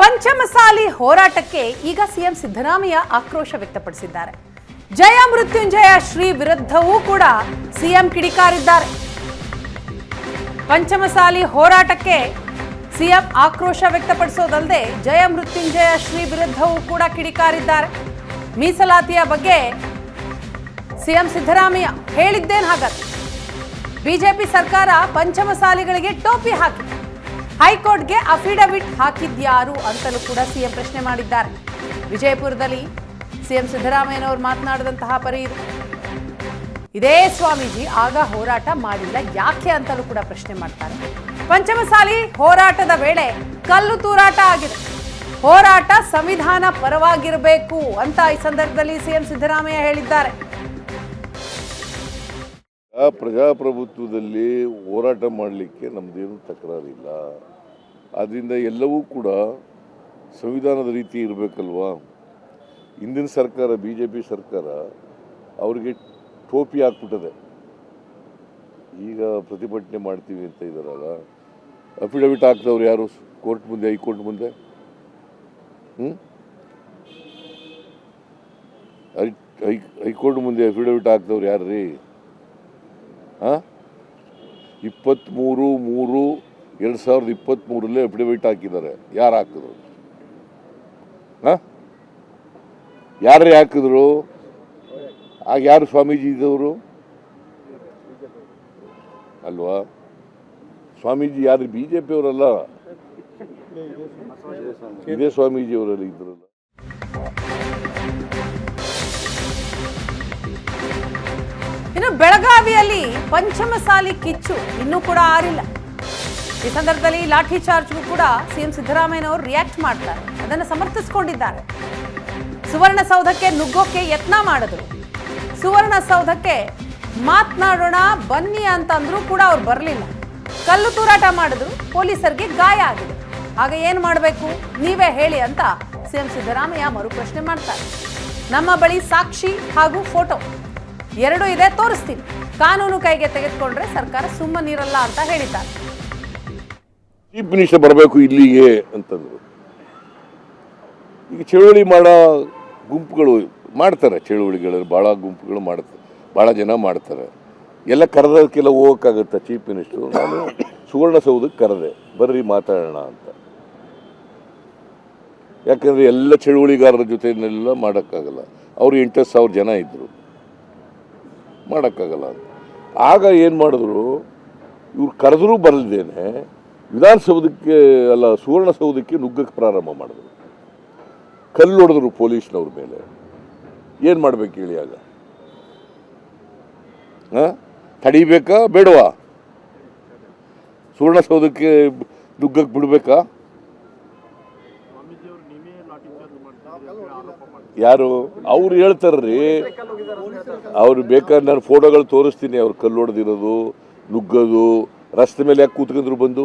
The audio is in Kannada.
ಪಂಚಮಸಾಲಿ ಹೋರಾಟಕ್ಕೆ ಈಗ ಸಿಎಂ ಸಿದ್ದರಾಮಯ್ಯ ಆಕ್ರೋಶ ವ್ಯಕ್ತಪಡಿಸಿದ್ದಾರೆ. ಜಯ ಮೃತ್ಯುಂಜಯ ಶ್ರೀ ವಿರುದ್ಧವೂ ಕೂಡ ಸಿಎಂ ಕಿಡಿಕಾರಿದ್ದಾರೆ. ಪಂಚಮಸಾಲಿ ಹೋರಾಟಕ್ಕೆ ಸಿಎಂ ಆಕ್ರೋಶ ವ್ಯಕ್ತಪಡಿಸೋದಲ್ಲದೆ ಜಯ ಮೃತ್ಯುಂಜಯ ಶ್ರೀ ವಿರುದ್ಧವೂ ಕೂಡ ಕಿಡಿಕಾರಿದ್ದಾರೆ. ಮೀಸಲಾತಿಯ ಬಗ್ಗೆ ಸಿಎಂ ಸಿದ್ದರಾಮಯ್ಯ ಹೇಳಿದ್ದೇನು ಹಾಗಾದ್ರೆ? ಬಿಜೆಪಿ ಸರ್ಕಾರ ಪಂಚಮಸಾಲಿಗಳಿಗೆ ಟೋಪಿ ಹಾಕಿದೆ ಹೈಕೋರ್ಟ್ಗೆ ಅಫಿಡವಿಟ್ ಹಾಕಿದ್ಯಾರು ಅಂತಲೂ ಕೂಡ ಸಿಎಂ ಪ್ರಶ್ನೆ ಮಾಡಿದ್ದಾರೆ. ವಿಜಯಪುರದಲ್ಲಿ ಸಿಎಂ ಸಿದ್ದರಾಮಯ್ಯನವರು ಮಾತನಾಡಿದಂತಹ ಪರಿ ಇದು. ಸ್ವಾಮೀಜಿ, ಆಗ ಹೋರಾಟ ಮಾಡಿಲ್ಲ, ಯಾಕೆ ಅಂತಲೂ ಕೂಡ ಪ್ರಶ್ನೆ ಮಾಡ್ತಾರೆ. ಪಂಚಮಸಾಲಿ ಹೋರಾಟದ ವೇಳೆ ಕಲ್ಲು ತೂರಾಟ ಆಗಿದೆ. ಹೋರಾಟ ಸಂವಿಧಾನ ಪರವಾಗಿರಬೇಕು ಅಂತ ಈ ಸಂದರ್ಭದಲ್ಲಿ ಸಿಎಂ ಸಿದ್ದರಾಮಯ್ಯ ಹೇಳಿದ್ದಾರೆ. ಪ್ರಜಾಪ್ರಭುತ್ವದಲ್ಲಿ ಹೋರಾಟ ಮಾಡಲಿಕ್ಕೆ ನಮ್ದೇನು ತಕರಾರಿಲ್ಲ. ಆದ್ದರಿಂದ ಎಲ್ಲವೂ ಕೂಡ ಸಂವಿಧಾನದ ರೀತಿ ಇರಬೇಕಲ್ವಾ? ಹಿಂದಿನ ಸರ್ಕಾರ ಬಿ ಜೆ ಪಿ ಸರ್ಕಾರ ಅವರಿಗೆ ಟೋಪಿ ಹಾಕ್ಬಿಟ್ಟದೆ. ಈಗ ಪ್ರತಿಭಟನೆ ಮಾಡ್ತೀವಿ ಅಂತ ಇದ್ದಾರಲ್ಲ ಅಫಿಡವಿಟ್ ಹಾಕ್ದವ್ರು ಯಾರು? ಕೋರ್ಟ್ ಮುಂದೆ, ಹೈಕೋರ್ಟ್ ಮುಂದೆ? ಹ್ಞೂ ಹೈ, ಹೈ- ಹೈಕೋರ್ಟ್ ಮುಂದೆ ಅಫಿಡವಿಟ್ ಹಾಕ್ದವ್ರು ಯಾರು ರೀ ಹಾಂ? ಇಪ್ಪತ್ತ್ಮೂರು ಮೂರು ಎರಡು ಸಾವಿರದ ಇಪ್ಪತ್ತ್ಮೂರಲ್ಲೇ ಅಫಿಡವಿಟ್ ಹಾಕಿದ್ದಾರೆ. ಯಾರು ಹಾಕಿದ್ರು? ಹಾಂ? ಯಾರೇ ಹಾಕಿದ್ರು? ಆಗ ಯಾರು ಸ್ವಾಮೀಜಿ ಇದ್ದವರು? ಅಲ್ವಾ? ಸ್ವಾಮೀಜಿ ಯಾರು ಬಿ ಜೆ ಪಿಯವರಲ್ಲ ಇದೇ ಸ್ವಾಮೀಜಿ ಅವರಲ್ಲಿ ಇದ್ರಲ್ಲ. ಇನ್ನು ಬೆಳಗಾವಿಯಲ್ಲಿ ಪಂಚಮಸಾಲಿ ಕಿಚ್ಚು, ಇನ್ನೂ ಕೂಡ ಆರಿಲ್ಲ. ಈ ಸಂದರ್ಭದಲ್ಲಿ ಲಾಠಿ ಚಾರ್ಜ್ಗೂ ಕೂಡ ಸಿಎಂ ಸಿದ್ದರಾಮಯ್ಯನವರು ರಿಯಾಕ್ಟ್ ಮಾಡ್ತಾರೆ. ಅದನ್ನು ಸಮರ್ಥಿಸಿಕೊಂಡಿದ್ದಾರೆ. ಸುವರ್ಣಸೌಧಕ್ಕೆ ನುಗ್ಗೋಕೆ ಯತ್ನ ಮಾಡಿದ್ರು. ಸುವರ್ಣಸೌಧಕ್ಕೆ ಮಾತನಾಡೋಣ, ಬನ್ನಿ ಅಂತಂದ್ರೂ ಕೂಡ ಅವ್ರು ಬರಲಿಲ್ಲ. ಕಲ್ಲು ತೂರಾಟ ಮಾಡಿದ್ರು, ಪೊಲೀಸರಿಗೆ ಗಾಯ ಆಗಿದೆ. ಆಗ ಏನು ಮಾಡಬೇಕು? ನೀವೇ ಹೇಳಿ ಅಂತ ಸಿಎಂ ಸಿದ್ದರಾಮಯ್ಯ ಮರುಪ್ರಶ್ನೆ ಮಾಡ್ತಾರೆ. ನಮ್ಮ ಬಳಿ ಸಾಕ್ಷಿ ಹಾಗೂ ಫೋಟೋ. ಎರಡು ಇದೆ, ತೋರಿಸ್ತೀನಿ. ಕಾನೂನು ಕೈಗೆ ತೆಗೆದುಕೊಂಡ್ರೆ ಸರ್ಕಾರ ಸುಮ್ಮನಿರಲ್ಲ ಅಂತ ಹೇಳಿದ್ದಾರೆ. ಚೀಫ್ ಮಿನಿಸ್ಟರ್ ಬರಬೇಕು ಇಲ್ಲಿಗೆ ಅಂತಂದರು. ಈಗ ಚಳುವಳಿ ಮಾಡೋ ಗುಂಪುಗಳು ಮಾಡ್ತಾರೆ, ಚಳುವಳಿಗಳಲ್ಲಿ ಭಾಳ ಗುಂಪುಗಳು ಮಾಡ್ತಾರೆ ಭಾಳ ಜನ ಮಾಡ್ತಾರೆ. ಎಲ್ಲ ಕರೆದಕ್ಕೆಲ್ಲ ಹೋಗೋಕ್ಕಾಗುತ್ತೆ ಚೀಫ್ ಮಿನಿಸ್ಟ್ರು ನಾನು ಸುವರ್ಣಸೌಧಕ್ಕೆ ಕರೆದೆ, ಬರ್ರಿ ಮಾತಾಡೋಣ ಅಂತ. ಯಾಕಂದರೆ ಎಲ್ಲ ಚಳುವಳಿಗಾರರ ಜೊತೆನೆಲ್ಲ ಮಾಡೋಕ್ಕಾಗಲ್ಲ. ಅವರು ಎಂಟತ್ತು ಸಾವಿರ ಜನ ಇದ್ದರು ಮಾಡೋಕ್ಕಾಗಲ್ಲ ಆಗ ಏನು ಮಾಡಿದ್ರು, ಇವ್ರು ಕರೆದ್ರೂ ಬರಲ್ದೇನೆ ವಿಧಾನಸೌಧಕ್ಕೆ ಅಲ್ಲ ಸುವರ್ಣಸೌಧಕ್ಕೆ ನುಗ್ಗಕ್ಕೆ ಪ್ರಾರಂಭ ಮಾಡಿದ್ರು. ಕಲ್ಲು ಹೊಡೆದ್ರು ಪೊಲೀಸ್ನವ್ರ ಮೇಲೆ. ಏನು ಮಾಡ್ಬೇಕು ಹೇಳಿ ಆಗ? ತಡಿಬೇಕಾ, ಬೇಡವಾ? ಸುವರ್ಣಸೌಧಕ್ಕೆ ನುಗ್ಗಕ್ಕೆ ಬಿಡಬೇಕಾ? ಯಾರು? ಅವ್ರು ಹೇಳ್ತಾರ್ರಿ. ಅವ್ರು ಬೇಕಾದ್ರೆ ನಾನು ಫೋಟೋಗಳು ತೋರಿಸ್ತೀನಿ, ಅವ್ರು ಕಲ್ಲು ಹೊಡೆದಿರೋದು, ನುಗ್ಗೋದು, ರಸ್ತೆ ಮೇಲೆ ಯಾಕೆ ಕೂತ್ಕೊಂಡ್ರು ಬಂದು?